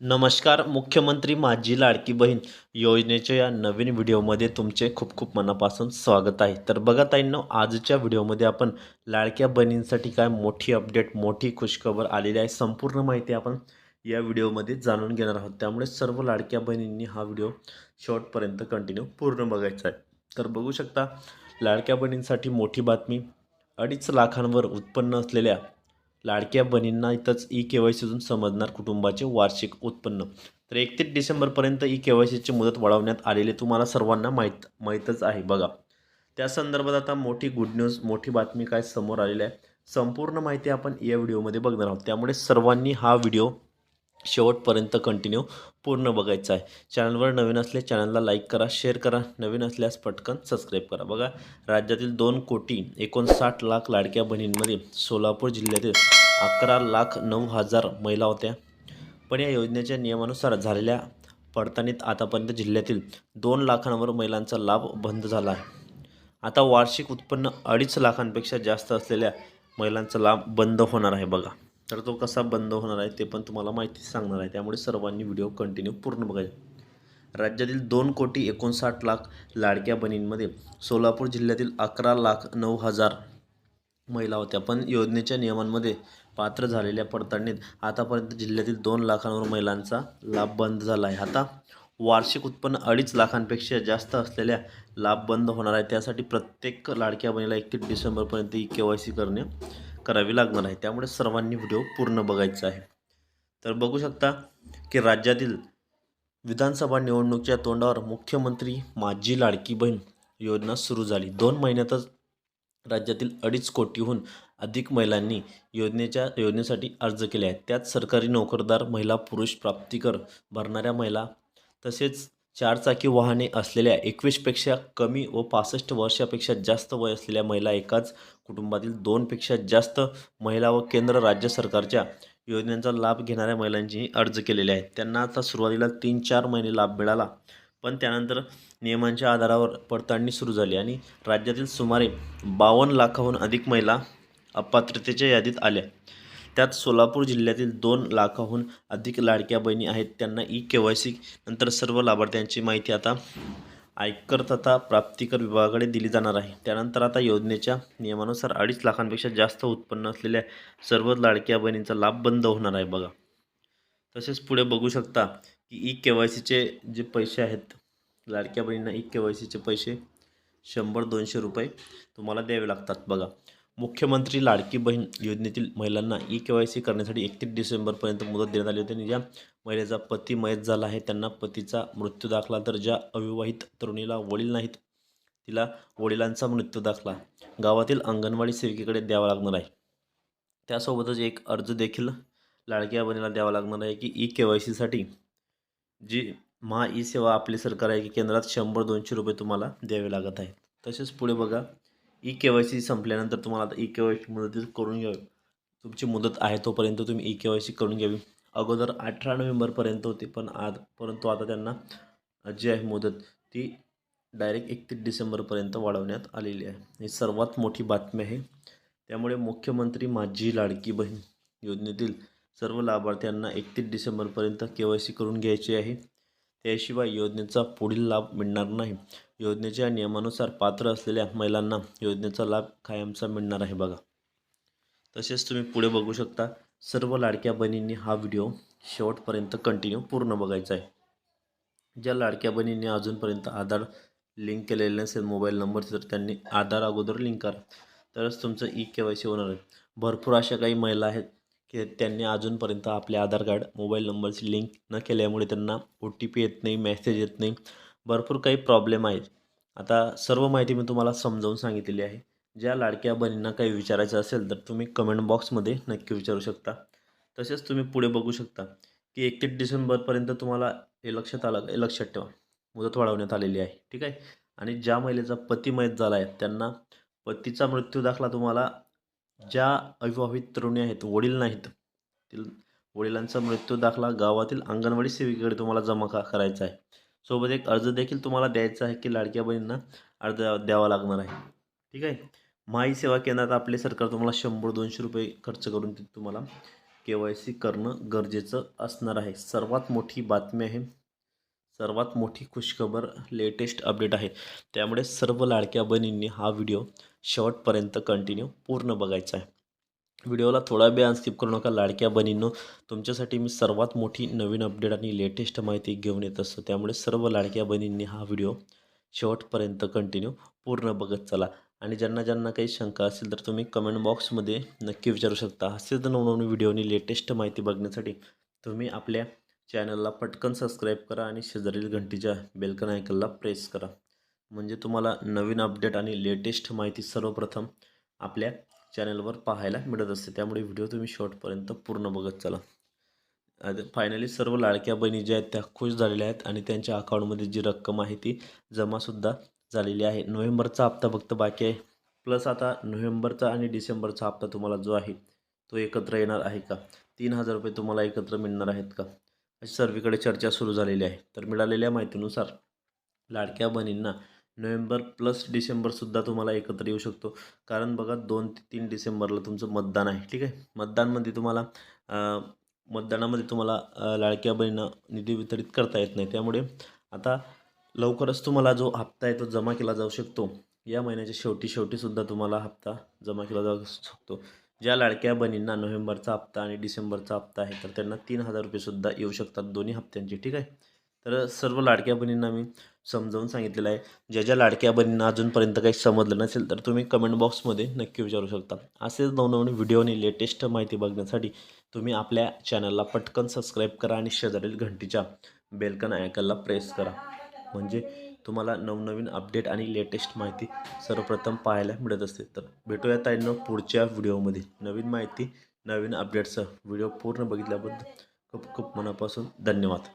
नमस्कार मुख्यमंत्री माझी लाडकी बहीण योजनेच्या या नवीन व्हिडिओमध्ये तुमचे खूप खूप मनापासून स्वागत आहे. तर बघा ताईंनो आजच्या व्हिडिओमध्ये आपण लाडक्या बहिणींसाठी काय मोठी अपडेट मोठी खुशखबर आलेली आहे संपूर्ण माहिती आपण या व्हिडिओमध्ये जाणून घेणार आहोत. त्यामुळे सर्व लाडक्या बहिणींनी हा व्हिडिओ शॉर्टपर्यंत कंटिन्यू पूर्ण बघायचा आहे. तर बघू शकता लाडक्या बहिणींसाठी मोठी बातमी अडीच लाखांवर उत्पन्न असलेल्या लाडक्या बहिणींना इथंच ई के वाय सीतून समजणार कुटुंबाचे वार्षिक उत्पन्न. तर एकतीस डिसेंबरपर्यंत ई के वाय सीची मुदत वाढवण्यात आलेली तुम्हाला सर्वांना माहीत माहीतच आहे. बघा त्या संदर्भात आता मोठी गुड न्यूज मोठी बातमी काय समोर आलेली आहे. संपूर्ण माहिती आपण या व्हिडिओमध्ये बघणार आहोत. त्यामुळे सर्वांनी हा व्हिडिओ शेवटपर्यंत कंटिन्यू पूर्ण बघायचा आहे. चॅनलवर नवीन असले चॅनलला लाईक करा शेअर करा. नवीन असल्यास पटकन सबस्क्राईब करा. बघा राज्यातील दोन कोटी एकोणसाठ लाख लाडक्या बहिणींमध्ये सोलापूर जिल्ह्यातील अकरा लाख नऊ हजार महिला होत्या. पण या योजनेच्या नियमानुसार झालेल्या पडताळणीत आतापर्यंत जिल्ह्यातील दोन लाखांवर महिलांचा लाभ बंद झाला आहे. आता वार्षिक उत्पन्न अडीच लाखांपेक्षा जास्त असलेल्या महिलांचा लाभ बंद होणार आहे बघा. तर तो कसा बंद होणार आहे ते पण तुम्हाला माहिती सांगणार आहे. त्यामुळे सर्वांनी व्हिडिओ कंटिन्यू पूर्ण बघायचा. राज्यातील दोन कोटी एकोणसाठ लाख लाडक्या बहिणींमध्ये सोलापूर जिल्ह्यातील अकरा लाख नऊ हजार महिला होत्या. पण योजनेच्या नियमांमध्ये पात्र झालेल्या पडताळणीत आतापर्यंत जिल्ह्यातील दोन लाखांवर महिलांचा लाभ बंद झाला आहे. आता वार्षिक उत्पन्न अडीच लाखांपेक्षा जास्त असलेल्या लाभ बंद होणार आहे. त्यासाठी प्रत्येक लाडक्या बहिणीला एकतीस डिसेंबरपर्यंत ई के वाय सी करणे करावी लागणार आहे. त्यामुळे सर्वांनी व्हिडिओ पूर्ण बघायचा आहे. तर बघू शकता की राज्यातील विधानसभा निवडणुकीच्या तोंडावर मुख्यमंत्री माझी लाडकी बहीण योजना सुरू झाली. दोन महिन्यातच राज्यातील अडीच कोटीहून अधिक महिलांनी योजनेच्या योजनेसाठी अर्ज केले आहेत. त्यात सरकारी नोकरदार महिला पुरुष प्राप्तिकर भरणाऱ्या महिला तसेच चारचाकी वाहने असलेल्या एकवीसपेक्षा कमी व पासष्ट वर्षापेक्षा जास्त वय असलेल्या महिला एकाच कुटुंबातील दोनपेक्षा जास्त महिला व केंद्र राज्य सरकारच्या योजनांचा लाभ घेणाऱ्या महिलांचीही अर्ज केलेले आहेत. त्यांना आता सुरुवातीला तीन चार महिने लाभ मिळाला पण त्यानंतर नियमांच्या आधारावर पडताळणी सुरू झाली आणि राज्यातील सुमारे बावन्न लाखाहून अधिक महिला अपात्रतेच्या यादीत आल्या. त्यात सोलापूर जिल्ह्यातील दोन लाखाहून अधिक लाडक्या बहिणी आहेत. त्यांना ई के वाय सी नंतर सर्व लाभार्थ्यांची माहिती आता आयकर तथा प्राप्तिकर विभागाकडे दिली जाणार आहे. त्यानंतर आता योजनेच्या नियमानुसार अडीच लाखांपेक्षा जास्त उत्पन्न असलेल्या सर्व लाडक्या बहिणींचा लाभ बंद होणार आहे बघा. तसेच पुढे बघू शकता की ई के वाय सीचे जे पैसे आहेत लाडक्या बहिणींना ई के वाय सीचे पैसे शंभर दोनशे रुपये तुम्हाला द्यावे लागतात बघा. मुख्यमंत्री लाडकी बहीण योजनेतील महिलांना ई के वाय सी करण्यासाठी एकतीस डिसेंबरपर्यंत मुदत देण्यात आली होती आणि ज्या महिलेचा पती मयत झाला आहे त्यांना पतीचा मृत्यू दाखला. तर ज्या अविवाहित तरुणीला वडील नाहीत तिला वडिलांचा मृत्यू दाखला. गावातील अंगणवाडी सेविकेकडे द्यावा लागणार आहे. त्यासोबतच एक अर्ज देखील लाडक्या बहिणीला द्यावा लागणार आहे की ई के वाय सीसाठी जी महा ई सेवा आपली सरकार आहे की केंद्रात शंभर दोनशे रुपये तुम्हाला द्यावे लागत आहेत. तसेच पुढे बघा ई के वाय सी संपल्यानंतर तुम्हाला आता ई के वाय सी मुदतीत करून घ्यावी. तुमची मुदत आहे तोपर्यंत तुम्ही ई के वाय सी करून घ्यावी. अगोदर अठरा नोव्हेंबरपर्यंत होती पण आज परंतु आता त्यांना जी आहे मुदत ती डायरेक्ट एकतीस डिसेंबरपर्यंत वाढवण्यात आलेली आहे. ही सर्वात मोठी बातमी आहे. त्यामुळे मुख्यमंत्री माझी लाडकी बहीण योजनेतील सर्व लाभार्थ्यांना एकतीस डिसेंबरपर्यंत के वाय सी करून घ्यायची आहे. त्याशिवाय योजनेचा पुढील लाभ मिळणार नाही. योजनेच्या नियमानुसार पात्र असलेल्या महिलांना योजनेचा लाभ कायमचा मिळणार आहे बघा. तसेच तुम्ही पुढे बघू शकता सर्व लाडक्या बहिणींनी हा व्हिडिओ शेवटपर्यंत कंटिन्यू पूर्ण बघायचा आहे. ज्या लाडक्या बहिणींनी अजूनपर्यंत आधार लिंक केलेलं नसेल मोबाईल नंबर तर त्यांनी आधार अगोदर लिंक करा. तरच तुमचं ई के वाय सी होणार आहे. भरपूर अशा काही महिला आहेत की त्यांनी अजूनपर्यंत आपले आधार कार्ड मोबाईल नंबरची लिंक न केल्यामुळे त्यांना ओ टी पी येत नाही मेसेज येत नाही. भरपूर काही प्रॉब्लेम आहेत. आता सर्व माहिती मी तुम्हाला समजावून सांगितलेली आहे. ज्या लाडक्या बहिणींना काही विचारायचं असेल तर तुम्ही कमेंट बॉक्समध्ये नक्की विचारू शकता. तसेच तुम्ही पुढे बघू शकता की एकतीस डिसेंबरपर्यंत तुम्हाला हे लक्षात आलं हे लक्षात ठेवा. मुदत वाढवण्यात आलेली आहे. ठीक आहे? आणि ज्या महिलेचा पती मयत झाला आहे त्यांना पतीचा मृत्यू दाखला तुम्हाला ज्या अविवाहित तरुणी आहेत वडील नाहीत तील वडिलांचा मृत्यू दाखला गावातील अंगणवाडी सेविकेकडे तुम्हाला जमा का करायचा आहे? सोबत एक अर्ज देखील तुम्हाला द्यायचा आहे की लाडक्या बहिणींना अर्ज द्यावा लागणार आहे. ठीक आहे? माई सेवा केंद्रात आपले सरकार तुम्हाला शंभर दोनशे रुपये खर्च करून तुम्हाला के वाय सी करणं गरजेचं असणार आहे. सर्वात मोठी बातमी आहे सर्वात मोठी खुशखबर लेटेस्ट अपडेट आहे. त्यामुळे सर्व लाडक्या बहिणींनी हा व्हिडिओ शेवटपर्यंत कंटिन्यू पूर्ण बघायचा आहे. व्हिडिओला थोडा वेळ स्किप करू नका लाडक्या बहिणींनो. तुमच्यासाठी मी सर्वात मोठी नवीन अपडेट आणि लेटेस्ट माहिती घेऊन येत असतो. त्यामुळे सर्व लाडक्या बहिणींनी हा व्हिडिओ शेवटपर्यंत कंटिन्यू पूर्ण बघत चला. आणि ज्यांना ज्यांना काही शंका असेल तर तुम्ही कमेंट बॉक्समध्ये नक्की विचारू शकता. असेच नवनवीन व्हिडिओनी लेटेस्ट माहिती बघण्यासाठी तुम्ही आपल्या चॅनलला पटकन सबस्क्राईब करा आणि शेजारील घंटीच्या बेलकन आयकनला प्रेस करा. म्हणजे तुम्हाला नवीन अपडेट आणि लेटेस्ट माहिती सर्वप्रथम आपल्या चॅनलवर पाहायला मिळत असते. त्यामुळे व्हिडिओ तुम्ही शॉर्टपर्यंत पूर्ण बघत चला. फायनली सर्व लाडक्या बहिणी ज्या आहेत त्या खुश झालेल्या आहेत आणि त्यांच्या अकाउंटमध्ये जी रक्कम आहे ती जमासुद्धा झालेली आहे. नोव्हेंबरचा हप्ता फक्त बाकी आहे. प्लस आता नोव्हेंबरचा आणि डिसेंबरचा हप्ता तुम्हाला जो आहे तो एकत्र येणार आहे का? तीन हजार रुपये तुम्हाला एकत्र मिळणार आहेत का? अशी सर्वीकडे चर्चा सुरू झालेली आहे. तर मिळालेल्या माहितीनुसार लाडक्या बहिणींना नोव्हेंबर प्लस डिसेंबरसुद्धा तुम्हाला एकत्र येऊ शकतो. कारण बघा दोन ते तीन डिसेंबरला तुमचं मतदान आहे. ठीक आहे? मतदानमध्ये तुम्हाला मतदानामध्ये तुम्हाला लाडक्या बहिणींना निधी वितरित करता येत नाही. त्यामुळे आता लवकरच तुम्हाला जो हप्ता आहे तो जमा केला जाऊ शकतो. या महिन्याच्या शेवटी शेवटीसुद्धा तुम्हाला हप्ता जमा केला जाऊ शकतो. ज्या लाडक्या बहिणींना नोव्हेंबरचा हप्ता आणि डिसेंबरचा हप्ता आहे तर त्यांना तीन हजार रुपयेसुद्धा येऊ शकतात दोन्ही हप्त्यांचे ठीक आहे? तर सर्व लाडक्या बहिणींना मी समजावून सांगितलेलं आहे. ज्या ज्या लाडक्या बहिणींना अजूनपर्यंत काही समजलं नसेल तर तुम्ही कमेंट बॉक्समध्ये नक्की विचारू शकता. असेच नवनवीन व्हिडिओ आणि लेटेस्ट माहिती बघण्यासाठी तुम्ही आपल्या चॅनलला पटकन सबस्क्राईब करा आणि शेजारील घंटीच्या बेलकन आयकनला प्रेस करा. म्हणजे तुम्हाला नवनवीन अपडेट आणि लेटेस्ट माहिती सर्वप्रथम पाहायला मिळत असते. तर भेटूया ताईंनो पुढच्या व्हिडिओमध्ये. नवीन माहिती नवीन अपडेटसह व्हिडिओ पूर्ण बघितल्याबद्दल खूप खूप मनापासून धन्यवाद.